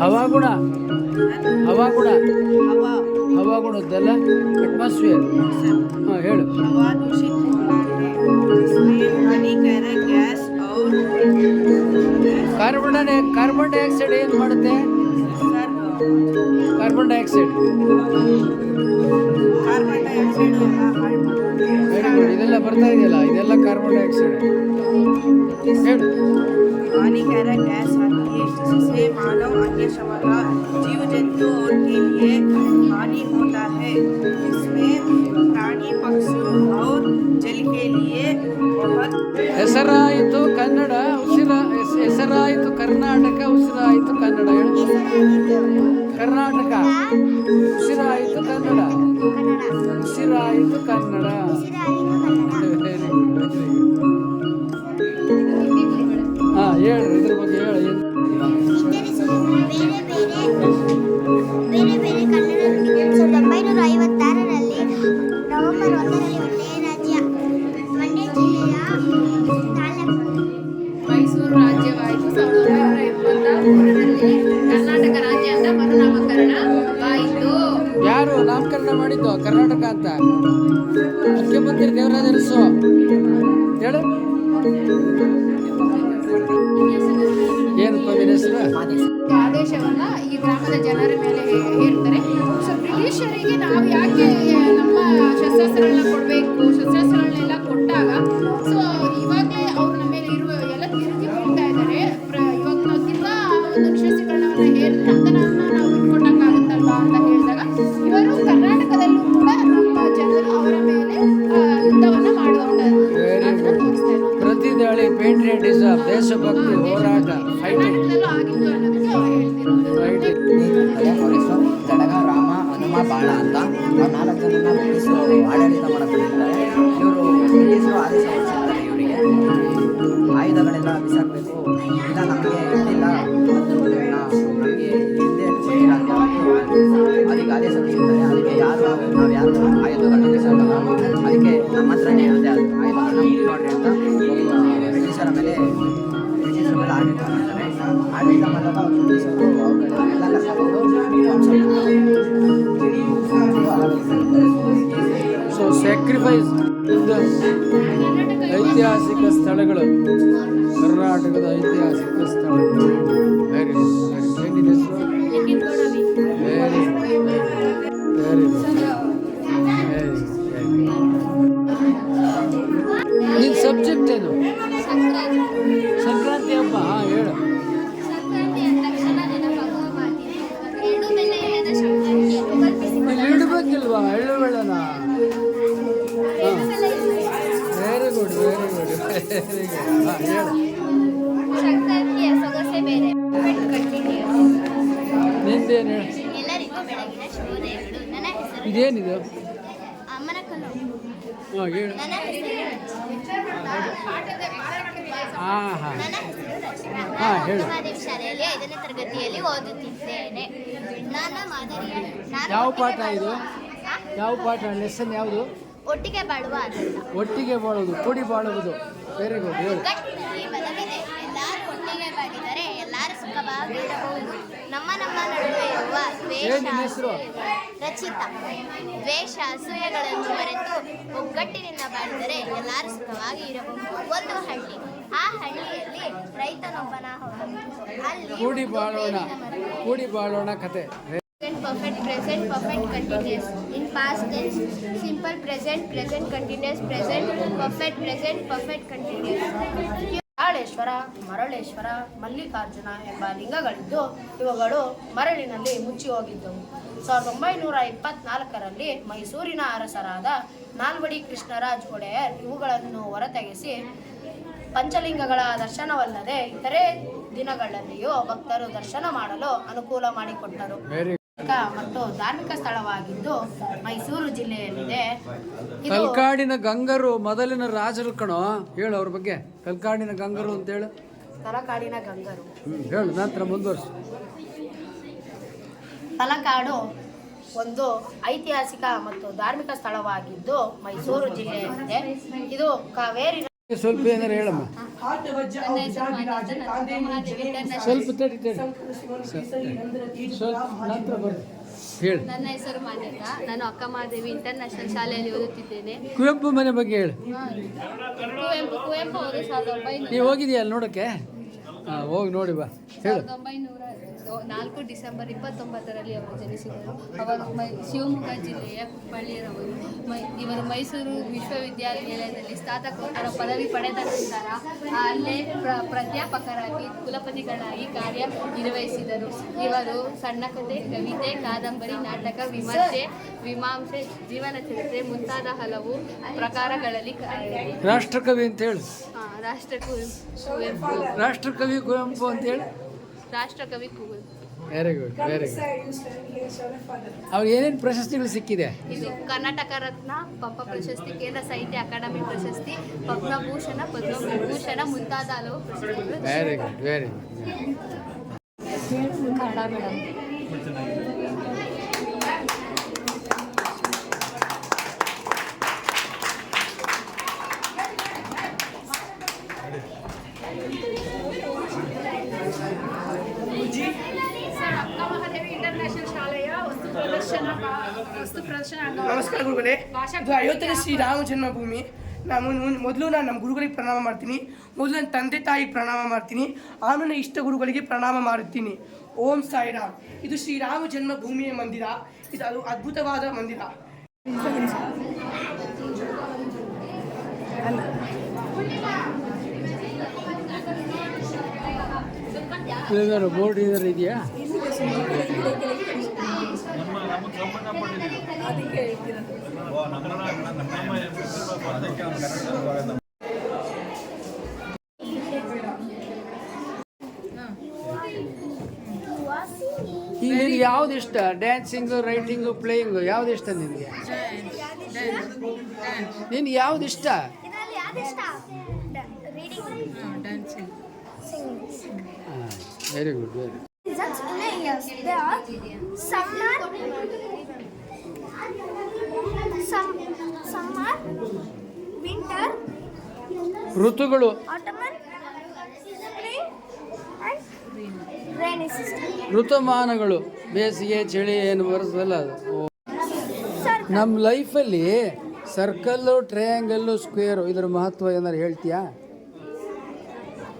ಹವಾಗುಣ. ಹವಾಗುಣ. ಹವಾಗುಣದ್ದಲ್ಲ ಅಟ್ಮಾಸ್ಫಿಯರ್ ಹಾಂ ಹೇಳು. ಕಾರ್ಬನ್ ಕಾರ್ಬನ್ ಡೈಆಕ್ಸೈಡ್ ಏನು ಮಾಡುತ್ತೆ? carbon dioxide carbon dioxide very good ಇದೆಲ್ಲ ಬರ್ತಾ ಇದೆಯಲ್ಲ ಇದೆಲ್ಲ ಕಾರ್ಬನ್ ಡೈಆಕ್ಸೈಡ್ ಹೇಳು हानिकारक गैस आती है जिससे मानव अन्य समग्र जीव जंतु और के लिए हानि होता है इसमें प्राणी पक्षी और जल के लिए बहुत ಹೆಸರಾಯಿತು ಕನ್ನಡ ಉಸಿರ ಹೆಸ್- ಹೆಸರಾಯಿತು ಕರ್ನಾಟಕ ಉಸಿರಾಯಿತು ಕನ್ನಡ ಹೇಳು ಕರ್ನಾಟಕ ಉಸಿರಾಯಿತು ಕನ್ನಡ ಉಸಿರಾಯಿತು ಕನ್ನಡ ವೆರಿ ಗುಡ್ ಹಾಂ ಹೇಳು ಅಂತ. ಮುಖ್ಯಮಂತ್ರಿ ದೇವರಾಜ ಅರಸು. ಹೇಳು. ಏನಪ್ಪ ಹೆಸರು ಆದೇಶವನ್ನ ಈ ಗ್ರಾಮದ ಜನರ ಮೇಲೆ ಹೇರ್ತಾರೆ. ಸೊ ಬ್ರಿಟಿಷರಿಗೆ ನಾವು ಯಾಕೆ, ನಮ್ಮ ಶಸ್ತ್ರಾಸ್ತ್ರಗಳನ್ನ ಕೊಡ್ಬೇಕು? ಶಸ್ತ್ರಾಸ್ತ್ರಗಳನ್ನೆಲ್ಲ ಕೊಟ್ಟಾಗ ಸೊ ಇವಾಗಲೇ ನಮ್ಮ ಹತ್ರನೇ ಅದೇ ಅದು ಅಂತ. ಬ್ರಿಟಿಷರ ಮೇಲೆ ಬ್ರಿಟಿಷರ ಮೇಲೆ ಆಡಳಿತ ಮಾಡ್ತಾರೆ. ಆಡಳಿತ ಮಾಡಿದಾಗ ಬ್ರಿಟಿಷರು ಸೊ ಸ್ಯಾಕ್ರಿಫೈಸ್ ಐತಿಹಾಸಿಕ ಸ್ಥಳಗಳು ಕರ್ನಾಟಕದ ಐತಿಹಾಸಿಕ ಸ್ಥಳಗಳು. ನಿಂದೇನು ಇದೇನಿದು ಹಾಂ ಹೇಳು. ಹಾಂ ಹಾಂ. ಹಾ, ಹೇಳು. ಶಾಲೆಯಲ್ಲಿ ಐದನೇ ತರಗತಿಯಲ್ಲಿ ಓದುತ್ತಿದ್ದೇನೆ ನನ್ನ ಮಾದರಿಯ ನಾನು ಯಾವ ಒಟ್ಟಿಗೆ ಪಾಠ ಇದು? ಯಾವ ಪಾಠ? ಲೆಸನ್ ಯಾವುದು? ಒಟ್ಟಿಗೆ ಬಾಳುವ ಒಟ್ಟಿಗೆ ಬಾಳುವುದು ಕೂಡಿ ಬಾಳುವುದು. ವೆರಿ ಗುಡ್ ಹೇಳು ಒಗ್ಗಟ್ಟಿನಲ್ಲಿ ಬಲವಿದೆ ಎಲ್ಲರೂ ಒಟ್ಟಿಗೆ ಬಾಳಿದರೆ ಎಲ್ಲರೂ ಸುಖವಾಗಿರಬಹುದು ನಮ್ಮ ನಮ್ಮ ನಡುವೆ ಇರುವ ದ್ವೇಷ ಏನ್ ನಿನ್ ಹೆಸ್ರು? ಅಸೂಯೆ- ರಚಿತ ದ್ವೇಷ ಅಸೂಯೆಗಳನ್ನು ಮರೆತು ಒಗ್ಗಟ್ಟಿನಿಂದ ಬಾಳಿದರೆ ಎಲ್ಲರೂ ಸುಖವಾಗಿ ಇರಬಹುದು ಒಂದು ಹಳ್ಳಿ ಆ ಹಳ್ಳಿಯಲ್ಲಿ ರೈತನೊಬ್ಬನ ಹೊಲ. ಅಲ್ಲಿ ಕೂಡಿ ಒಂದು ಬಾಳೋಣ ಬೇವಿನ ಮರ. ಕೂಡಿ ಬಾಳೋಣ ಕತೆ perfect present perfect continuous. In past tense simple present present continuous present perfect present perfect continuous. Kaleshwara Maraleshwara Mallikarjuna ಎಂಬ ಲಿಂಗಗಳಿದ್ದು ಇವುಗಳು ಮರಳಿನಲ್ಲಿ ಮುಚ್ಚಿ ಹೋಗಿದ್ದವು. ಸಾವಿರದ ಒಂಬೈನೂರ ಇಪ್ಪತ್ನಾಲ್ಕರಲ್ಲಿ ಮೈಸೂರಿನ ಅರಸರಾದ ನಾಲ್ವಡಿ ಕೃಷ್ಣರಾಜ್ ಒಡೆಯರ್ ಇವುಗಳನ್ನು ಹೊರತೆಗೆಸಿ ಪಂಚಲಿಂಗಗಳ ದರ್ಶನವಲ್ಲದೆ ಇತರೆ ದಿನಗಳಲ್ಲಿಯೂ ಭಕ್ತರು ದರ್ಶನ ಮಾಡಲು ಅನುಕೂಲ ಮಾಡಿಕೊಟ್ಟರು. ಮತ್ತು ಧಾರ್ಮಿಕ ಸ್ಥಳವಾಗಿದ್ದು ಮೈಸೂರು ಜಿಲ್ಲೆಯಲ್ಲಿದೆ. ಕಲ್ಕಾಡಿನ ಗಂಗರು ಮೊದಲಿನ ರಾಜರು ಕಣೋ. ಹೇಳು ಅವ್ರ ಬಗ್ಗೆ. ಕಲ್ಕಾಡಿನ ಗಂಗರು ಅಂತ ಹೇಳು. ತಲಕಾಡಿನ ಗಂಗರು. ಹೇಳು ನಂತರ ಮುಂದುವರ್ಸು. ತಲಕಾಡು ಒಂದು ಐತಿಹಾಸಿಕ ಮತ್ತು ಧಾರ್ಮಿಕ ಸ್ಥಳವಾಗಿದ್ದು ಮೈಸೂರು ಜಿಲ್ಲೆಯಲ್ಲಿದೆ. ಇದು ಕಾವೇರಿ ಸ್ವಲ್ಪ ಏನಾರು ಹೇಳಮ್ಮ. ಸ್ವಲ್ಪ ಹೇಳಿ. ನನ್ನ ಹೆಸರು ಮಾನ್ಯತಾ ನಾನು ಅಕ್ಕ ಮಾದೇವಿ ಇಂಟರ್ನ್ಯಾಷನಲ್ ಶಾಲೆಯಲ್ಲಿ ಓದುತ್ತಿದ್ದೇನೆ. ಕುವೆಂಪು ಮನೆ ಬಗ್ಗೆ ಹೇಳಿ. ಕುವೆಂಪು ಕುವೆಂಪು ಅವರು ಸಾವಿರದ ಒಂಬೈನೂರ ನೀವು ನೋಡೋಕ್ಕೆ? ಹೋಗಿ ನೋಡಿ ಬಾ. ಹೇಳು. ಒಂಬೈನೂರ ನಾಲ್ಕು ಡಿಸೆಂಬರ್ ಇಪ್ಪತ್ತೊಂಬತ್ತರಲ್ಲಿ ಅವರು ಜನಿಸಿದರು. ಅವರು ಮೈ ಶಿವಮೊಗ್ಗ ಜಿಲ್ಲೆಯ ಕುಪ್ಪಳ್ಳಿಯರವರು ಮೈ ಇವರು ಮೈಸೂರು ವಿಶ್ವವಿದ್ಯಾನಿಲಯದಲ್ಲಿ ಸ್ನಾತಕೋತ್ತರ ಪದವಿ ಪಡೆದ ನಂತರ ಅಲ್ಲೇ ಪ್ರ ಪ್ರಾಧ್ಯಾಪಕರಾಗಿ ಕುಲಪತಿಗಳಾಗಿ ಕಾರ್ಯ ನಿರ್ವಹಿಸಿದರು. ಇವರು ಸಣ್ಣ ಕಥೆ ಕವಿತೆ ಕಾದಂಬರಿ ನಾಟಕ ವಿಮರ್ಶೆ ವಿಮಾಂಸೆ ಜೀವನ ಚರಿತ್ರೆ ಮುಂತಾದ ಹಲವು ಪ್ರಕಾರಗಳಲ್ಲಿ ರಾಷ್ಟ್ರಕವಿ ಅಂತ ಹೇಳಿ. ಆ, ರಾಷ್ಟ್ರ ಕುವೆಂಪು. ಕುವೆಂಪು ರಾಷ್ಟ್ರಕವಿ ಕುವೆಂಪು ಅಂತೇಳಿ ರಾಷ್ಟ್ರಕವಿ Kuvempu. Very good very good ಅವ್ರು ಏನೇನು ಪ್ರಶಸ್ತಿಗಳು ಸಿಕ್ಕಿದೆ? ಇದು ಕರ್ನಾಟಕ ರತ್ನ ಪಂಪ ಪ್ರಶಸ್ತಿ ಕೇಂದ್ರ ಸಾಹಿತ್ಯ ಅಕಾಡೆಮಿ ಪ್ರಶಸ್ತಿ ಪದ್ಮಭೂಷಣ ಪದ್ಮವಿಭೂಷಣ ಮುಂತಾದ ಹಲವು ಪ್ರಶಸ್ತಿಗಳು very good very good Kannada madam. ನಮಸ್ಕಾರ ಗುರುಗಳೇ. ಇದು ಅಯೋಧ್ಯೆ ಶ್ರೀರಾಮ ಜನ್ಮಭೂಮಿ ನಾನು ಮೊದಲು ನಾನು ನಮ್ಮ ಗುರುಗಳಿಗೆ ಪ್ರಣಾಮ ಮಾಡ್ತೀನಿ. ಮೊದಲು ನನ್ನ ತಂದೆ ತಾಯಿಗೆ ಪ್ರಣಾಮ ಮಾಡ್ತೀನಿ. ಆಮೇಲೆ ನನ್ನ ಇಷ್ಟ ಗುರುಗಳಿಗೆ ಪ್ರಣಾಮ ಮಾಡುತ್ತೀನಿ. ಓಂ ಸಾಯಿರಾಮ್. ಇದು ಶ್ರೀರಾಮ ಜನ್ಮಭೂಮಿಯ ಮಂದಿರ. ಇದು ಅದು ಅದ್ಭುತವಾದ ಮಂದಿರ. ಬೋರ್ಡ್ ಬೋರ್ಡ್ ಈಗ ನಿನ್ಗೆ ಯಾವ್ದು ಇಷ್ಟ? ಡ್ಯಾನ್ಸಿಂಗ್ ರೈಟಿಂಗ್ ಪ್ಲೇಯಿಂಗ್ ಯಾವ್ದು ಇಷ್ಟ ನಿನಗೆ ನಿನ್ಗೆ ಯಾವ್ದು ಇಷ್ಟ? ಇದರಲ್ಲಿ ಯಾವ್ದಿಷ್ಟ ರೀಡಿಂಗ್ ವೆರಿ ಗುಡ್ ವೆರಿ ಋತುಗಳು. ಋತುಮಾನಗಳು. ಬೇಸಿಗೆ ಚಳಿ ಏನು ಬರ್ತದಲ್ಲ ಅದು. ನಮ್ಮ ಲೈಫಲ್ಲಿ ಸರ್ಕಲ್ಲು ಟ್ರಯಾಂಗಲ್ಲು ಸ್ಕ್ವೇರು ಇದರ ಮಹತ್ವ ಏನಾರು ಹೇಳ್ತೀಯಾ?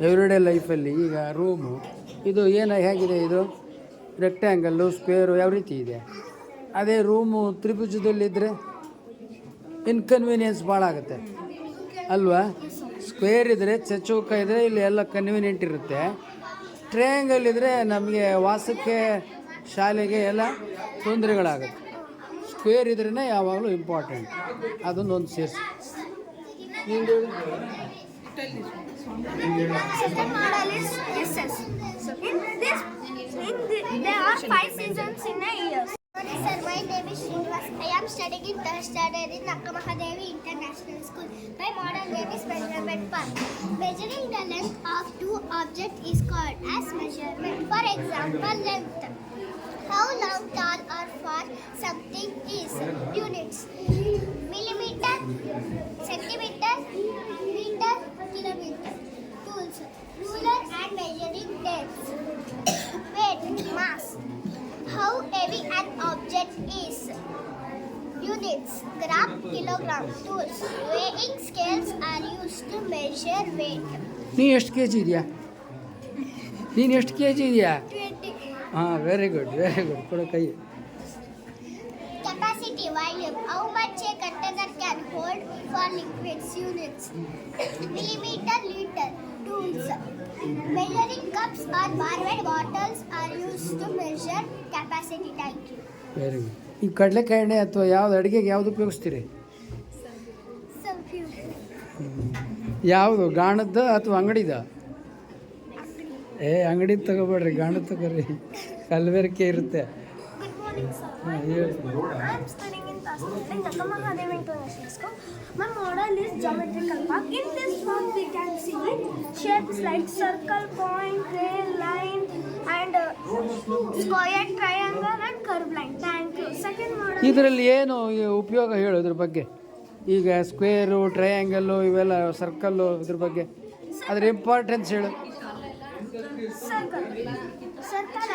ಎವ್ರಿಡೇ ಲೈಫಲ್ಲಿ ಈಗ ರೂಮು. ಇದು ಏನು ಹೇಗಿದೆ ಇದು? ರೆಕ್ಟ್ಯಾಂಗಲ್ಲು ಸ್ಕ್ವೇರು ಯಾವ ರೀತಿ ಇದೆ? ಅದೇ ರೂಮು ತ್ರಿಭುಜದಲ್ಲಿದ್ದರೆ ಇನ್ಕನ್ವೀನಿಯನ್ಸ್ ಭಾಳ ಆಗುತ್ತೆ. ಅಲ್ವಾ? ಸ್ಕ್ವೇರ್ ಇದ್ದರೆ ಚಚೌಕ ಇದ್ದರೆ ಇಲ್ಲಿ ಎಲ್ಲ ಕನ್ವೀನಿಯೆಂಟ್ ಇರುತ್ತೆ. ಟ್ರಯಾಂಗಲ್ ಇದ್ದರೆ ನಮಗೆ ವಾಸಕ್ಕೆ, ಶಾಲೆಗೆ ಎಲ್ಲ ತೊಂದರೆಗಳಾಗುತ್ತೆ. ಸ್ಕ್ವೇರ್ ಇದ್ರೇ ಯಾವಾಗಲೂ ಇಂಪಾರ್ಟೆಂಟ್ ಅದೊಂದು ಸೇರಿಸಿ. a year. Sir, my name is Srinivas. I am studying in third standard in Akkamahadevi International School. My model name is measurement park. Measuring the length of two objects is called as measurement. For example, length. How long, tall, or far something is. Units. Millimeter, centimeter, meter, kilometer. Tools. Ruler and measuring tapes. Weight, mass. How heavy an object is. Units, gram, kilogram. Tools. Weighing scales are used to measure weight. ನೀ ಎಷ್ಟು K G ಇದೆಯಾ ನೀನು ಎಷ್ಟು K G ಇದೆಯಾ 20. ಹಾಂ very good very good ಕೊಡೋ ಕೈ Capacity, volume. How much a container can hold for liquids. Units. Millimeter, liter. Tools. Measuring cups or barbed bottles are used to measure capacity. Thank you. Very good ಈಗ ಕಡಲೆಕಾಯಿ ಅಥವಾ ಯಾವ್ದು ಅಡುಗೆಗೆ ಯಾವ್ದು ಉಪಯೋಗಿಸ್ತೀರಿ So few. ಯಾವುದು ಗಾಣದ ಅಥವಾ ಅಂಗಡಿದ ಏ ಅಂಗಡಿ ತಗೋಬೇಡ್ರಿ ಗಾಣದ ತಗೋರಿ ಕಲಬೆರಕೆ ಇರುತ್ತೆ Good morning, sir. ಹಾಂ ಹೇಳಿ I'm studying Tasman in Akka Mahadev International School. My model is geometrical park. In this form, we can see shapes like circle, point, ray, line, and uh, square, triangle, and curve line. Thank you. Second model. ಇದರಲ್ಲಿ ಏನು ಉಪಯೋಗ ಹೇಳು ಇದ್ರ ಬಗ್ಗೆ ಈಗ square triangle ಇವೆಲ್ಲ circle ಇದ್ರ ಬಗ್ಗೆ ಅದ್ರ ಇಂಪಾರ್ಟೆನ್ಸ್ ಹೇಳು circle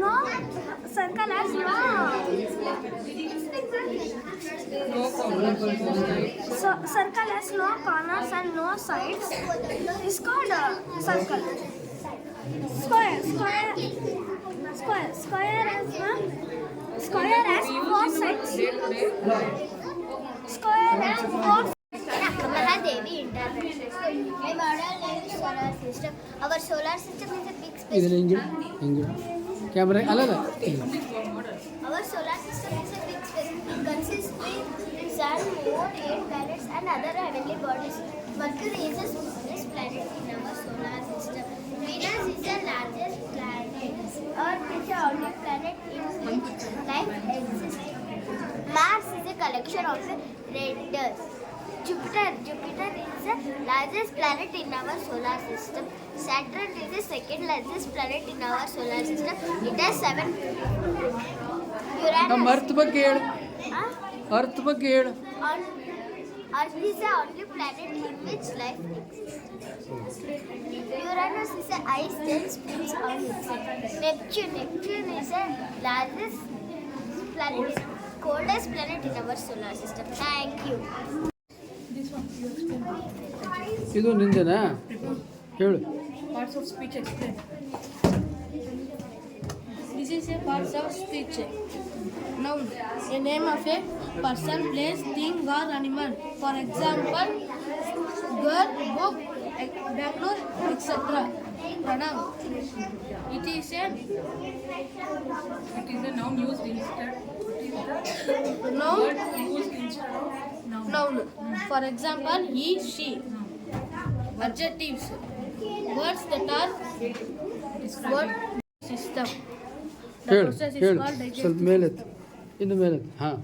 no. Circle has no. So, circle has no corners and no sides. It's called a circle. Square. Square. Square. Square has no. Square has four sides. Square has four. Kamala Devi School. My model name is solar system. Our solar system is a big space. Camera अलग है Our solar system is a big system consists with sun, moon, eight planets and other heavenly bodies. Mercury is the smallest planet in our solar system. Venus is the largest planet. Earth is the only planet in which life exists. Mars is a collection of red dust. Jupiter, Jupiter is the largest planet in our solar system. Saturn is the second largest planet in our solar system. It has seven. ನಮ್ಮ Uranus. ಅರ್ಥ ಬಗ್ಗೆ ಹೇಳು Huh? ಅರ್ಥ ಬಗ್ಗೆ ಹೇಳು On, Earth is the only planet in which life exists. Uranus is the ice that spins on itself. Neptune, Neptune is the largest planet, coldest planet in our solar system. Thank you. ಇದು ನಿಂದೇನಾ ಹೇಳು parts of speech explain This is a part of speech. Noun. A name of a person, place, thing or animal. For example, girl, book, Bangalore, etc. Pronoun. It is a It is a noun used instead. noun. Used instead of noun. Noun. For example, he, she. Adjectives. Words that are word system. The ಹೇಳು process is ಹೇಳು called ಸ್ವಲ್ಪ digestion. ಮೇಲೆತ್ತು ಇನ್ನು ಮೇಲೆತ್ತು ಹಾಂ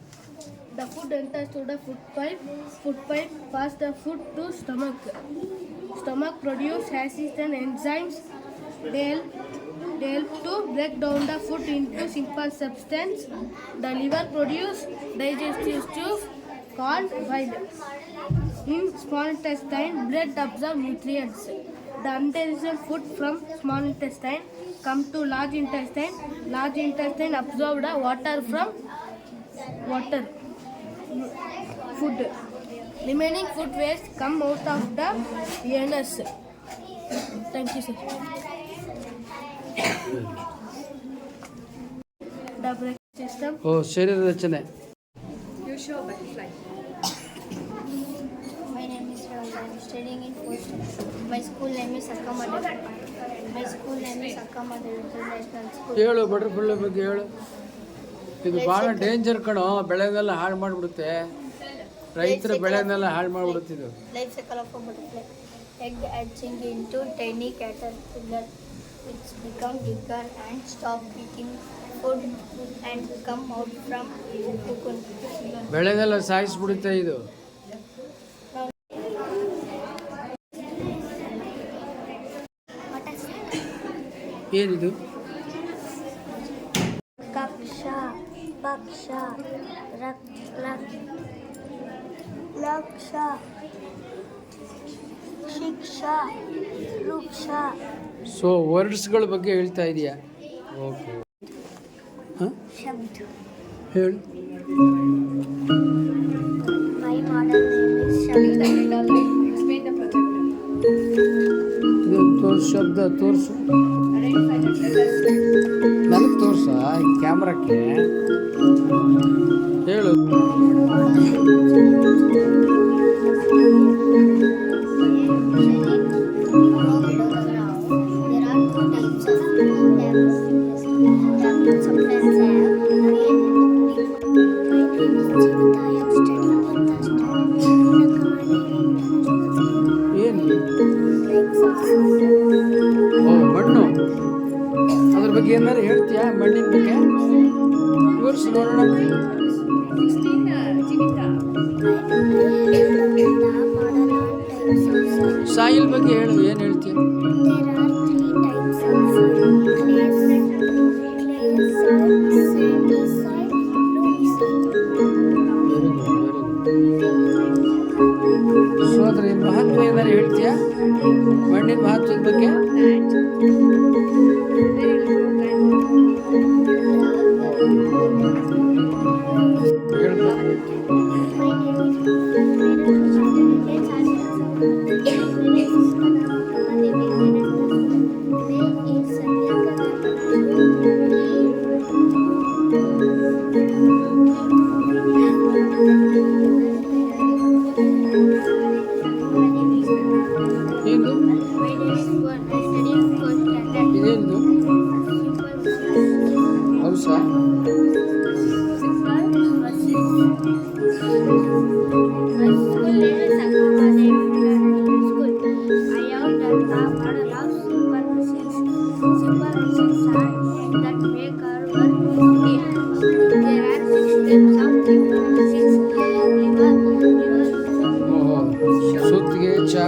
The food enters to the food pipe. Food pipe pass the food to stomach. Stomach produce acids and enzymes. They help, they help to break down the food into simple substance. The liver produce digestive juice called bile. In small intestine, blood absorb nutrients. The undigested food from small intestine come to large intestine. Large intestine absorb the water from water food remaining food waste come out of the anus thank you sir the break system ಓ ಶರೀರ ರಚನೆ My studying in fourth. My school name is Akkamadar. My school name is Akkamadar International School. ಹೇಳು butterfly ಬಗ್ಗೆ ಹೇಳು ಇದು ಭಾಳ danger ಕಣೋ ಬೆಳೆನೆಲ್ಲ ಹಾಳು ಮಾಡಿಬಿಡುತ್ತೆ ರೈತರ ಬೆಳೆನೆಲ್ಲ ಹಾಳು ಮಾಡಿಬಿಡುತ್ತೆ ಇದು Life cycle of a butterfly. Egg hatching into tiny caterpillar, which become bigger and stop eating food and come out from cocoon. ಬೆಳೆನೆಲ್ಲ ಸಾಯಿಸ್ಬಿಡುತ್ತೆ ಇದು What is ಏನಿದು? ಕಕ್ಷ ಪಕ್ಷ ರಕ್ ಲಕ್ಷ ಶಿಕ್ಷ ವೃಕ್ಷ. ಸೋ ವರ್ಡ್ಸ್ಗಳ ಬಗ್ಗೆ ಹೇಳ್ತಾ ಇದೆಯಾ? ಓಕೆ ಹಾಂ? ಹೇಳಿ. ನೈಟ್ ಮಾಡಿನಲ್ಲಿ ತೋರಿಸಿ ತೋರಿಸು. ನನಗೆ ತೋರ್ಸ ಕ್ಯಾಮ್ರಾಕ್ಕೆ চা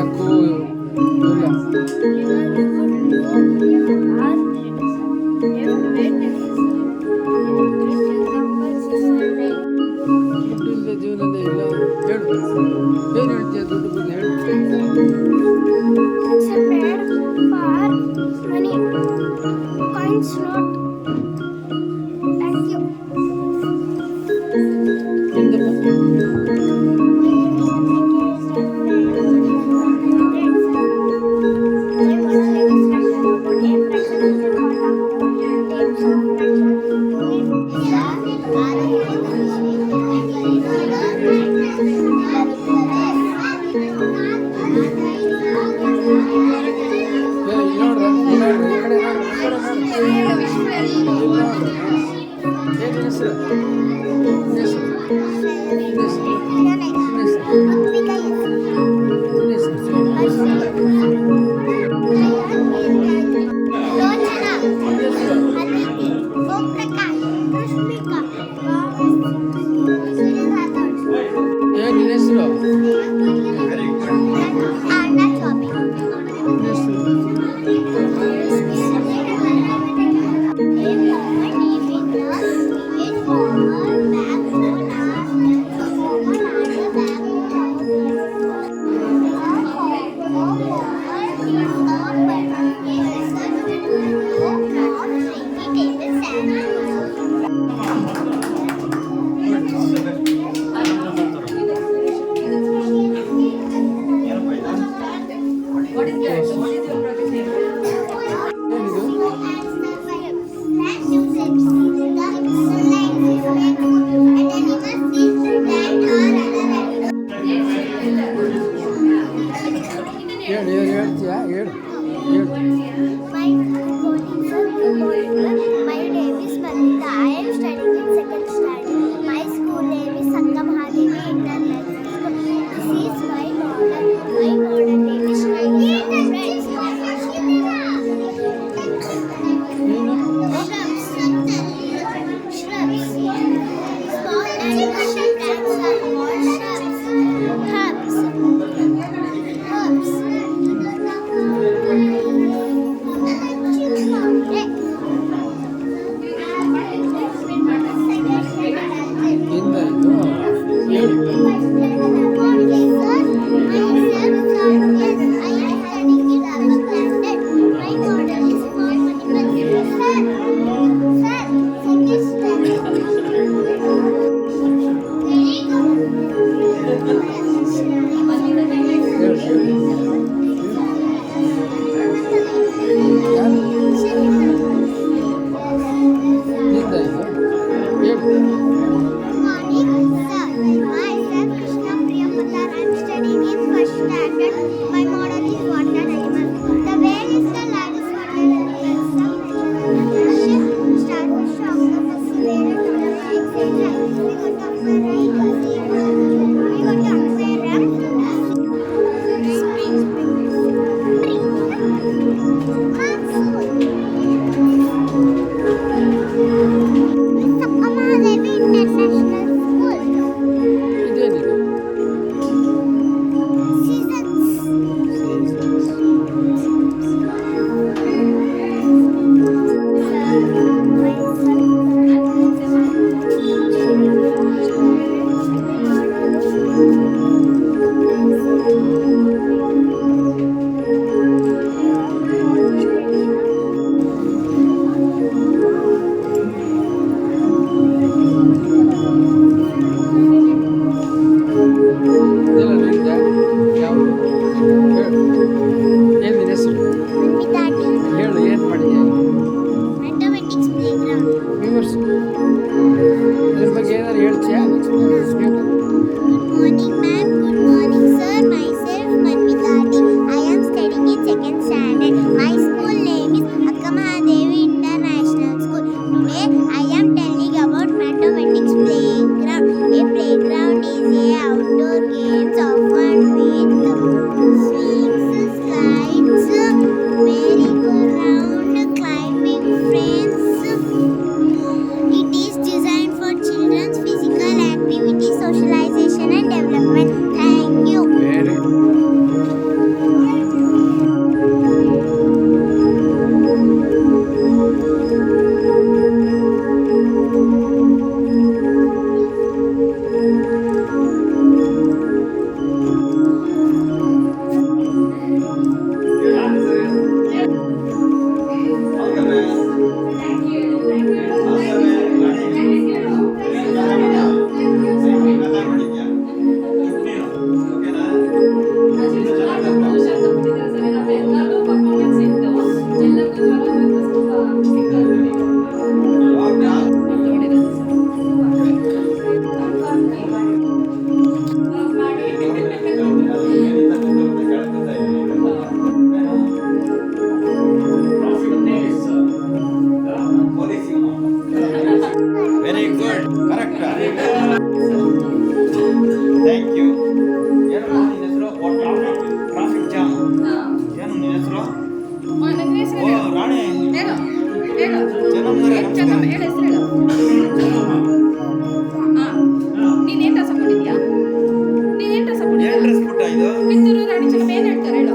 ಏನ್ ಡ್ರೆಸ್ ಪುಟ್ಟ ಇದು? ಕಿತ್ತೂರು ರಾಣಿ ಚೆನ್ನಮ್ಮ ಏನ್ ಹೇಳ್ತಾರೆ ಹೇಳು?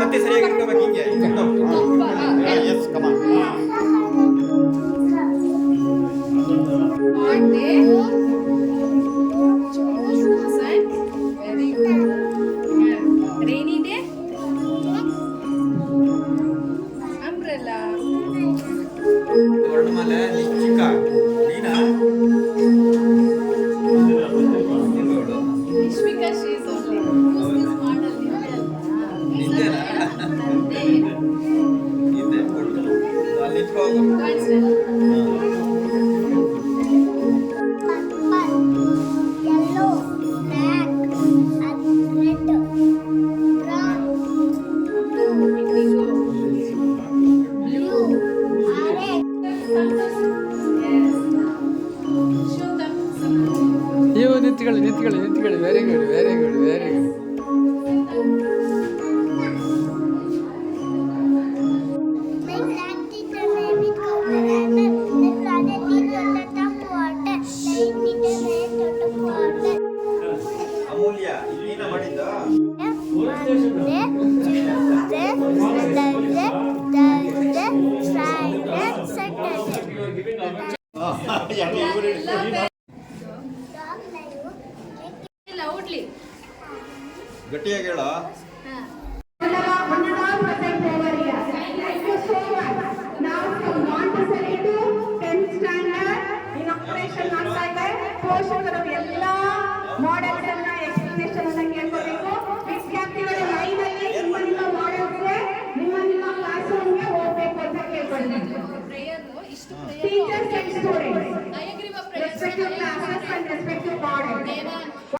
ಮತ್ತೆ ಸರಿಯಾಗಿ ಇಟ್ಕೋಬೇಕು ಹಿಂಗೆ. Yes come on Teachers and students, respect your classes and respect your body.